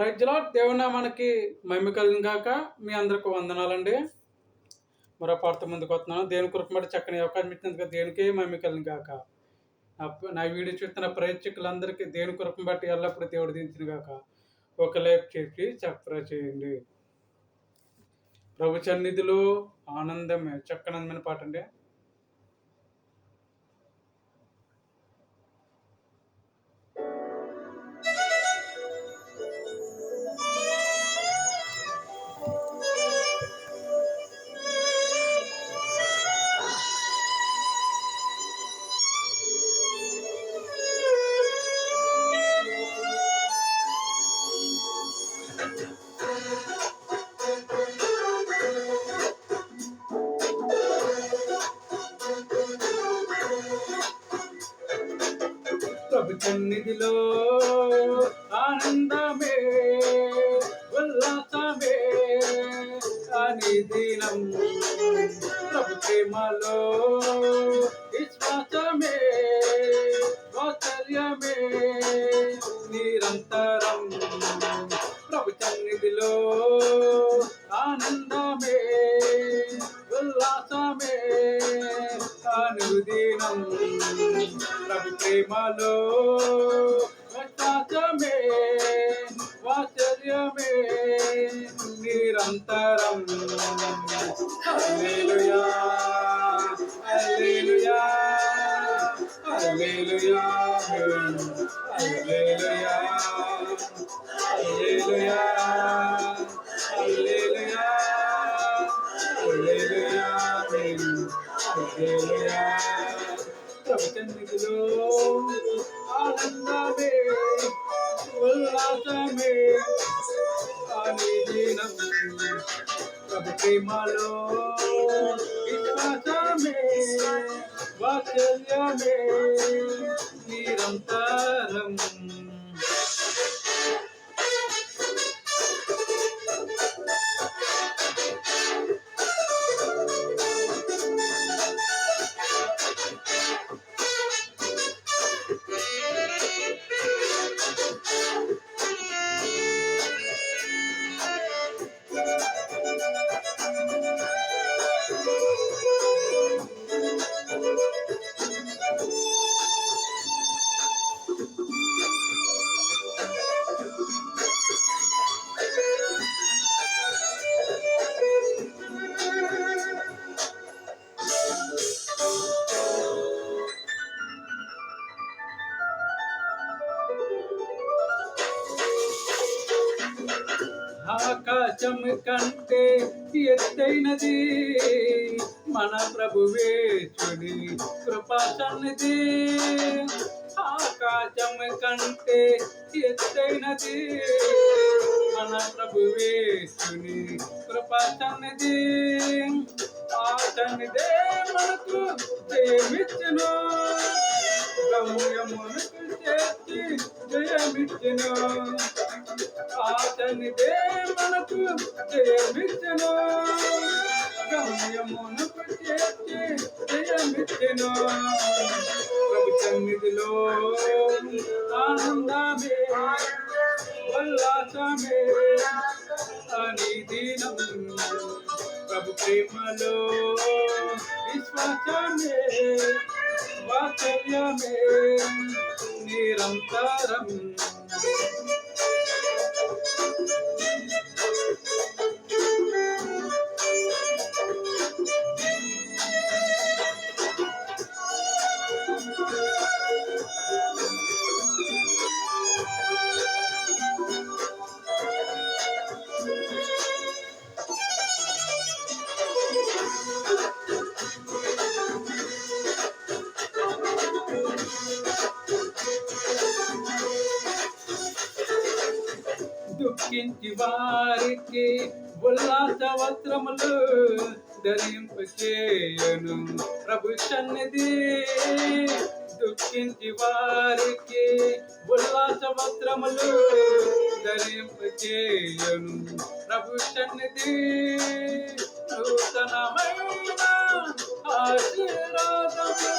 ప్రజలో దేవుని మనకి మహిమ కలిగిన కాక మీ అందరికి వందనాలండి. మరో పాటతో ముందుకు వస్తున్నాను. దేవుని కృప మరి చక్కని అవకాశం ఇచ్చినందుకు దేనికే మహిమ కలిగిన కాక నా- నా వీడియో చూస్తున్న ప్రేక్షకులందరికీ దేవుని కృపను బట్టి ఎల్లప్పుడూ దేవుడు దించిన కాక ఒక లైఫ్ చేసి సబ్స్క్రైబ్ చేయండి. ప్రభు సన్నిధిలో ఆనందమే. చక్కనందమైన పాట అండి. సన్నిధిలో ఆనందమే ఉల్లాసమే అని దినం. ప్రభు ప్రేమలో విశ్వాసమే వాత్సల్యమే నిరంతరం. ప్రభు సన్నిధిలో ప్రభు ప్రేమలో విశ్వాసమే వాత్సల్యమే నిరంతరం హల్లెలూయా హల్లెలూయా హల్లెలూయా హల్లెలూయా హల్లెలూయా హల్లెలూయా హల్లెలూయా హల్లెలూయా ప్రపంచంలో ఆనందమే. ఉల్లాసమే. అని ప్రభు ప్రేమలో విశ్వాసమే. వాత్సల్యమే. నిరంతరం ఆకాశం కంటే ఎత్తైనది. మన ప్రభువేచుని కృపా సన్నిధి. ఆకాశం కంటే ఎత్తైనది. మన ప్రభువేచుని కృపా సన్నిధి. ఆ సన్నిధే మనకు జయమిచ్చును గమ్యమునకు చేర్చి జయమిచ్చును ఆతనిదే మనకు జయమిచ్చను గమ్యమునకు చేర్చి జయమిచ్చను ప్రభు సన్నిధిలో ఆనందమే ఉల్లాసమే అని దినం ప్రభు ప్రేమలో విశ్వాసమే వాత్సల్యమే. நிரந்தரம் దుఃఖించి వారికి ఉల్లాస వస్త్రములు ధరింపు చేయను. ప్రభు సన్నిధి దుఃఖించి వారికి ఉల్లాస వస్త్రములు ధరింపు చేయను. ప్రభు సన్నిధి నూతనమైన ఆశీర్వాదము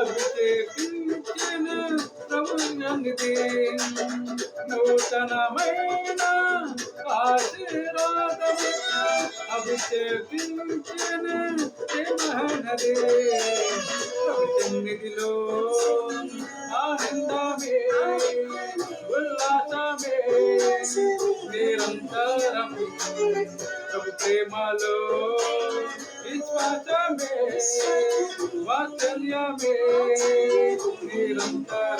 అభిషేకి ప్రభు సన్నిధి నూతనమైన ఆశీర్వాదము అభిషేకించిన మహనదే ప్రభు సన్నిధిలో ఆనందమే ఉల్లాసమే నిరంతరం ప్రభు ప్రేమలో విశ్వాసమే వాత్సల్యమే నిరంతరం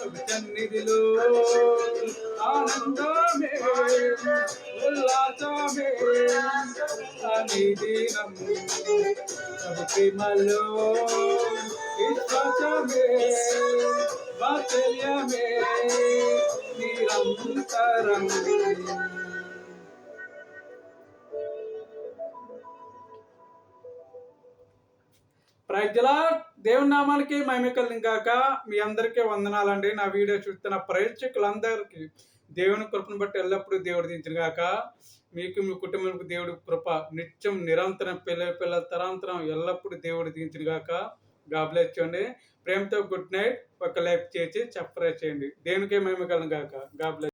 సన్నిధిలో ఆనందమే ఉల్లాసమే ప్రేమలో విశ్వాసమే వాత్సల్యమే నిరంతరం ప్రజల దేవుని నామానికి మహిమకల్ని కాక మీ అందరికీ వందనాలండి. నా వీడియో చూస్తున్న ప్రేక్షకులందరికీ దేవుని కృపను బట్టి ఎల్లప్పుడూ దేవుడు దించిన కాక మీకు మీ కుటుంబానికి దేవుడి కృప నిత్యం నిరంతరం పిల్ల పిల్లల తరాంతరం ఎల్లప్పుడూ దేవుడు దించిన కాక గాబ్లెస్ ప్రేమతో గుడ్ నైట్. ఒక లైఫ్ చేసి చెప్పరే చేయండి. దేవునికే కలం కాక గాబ్లెస్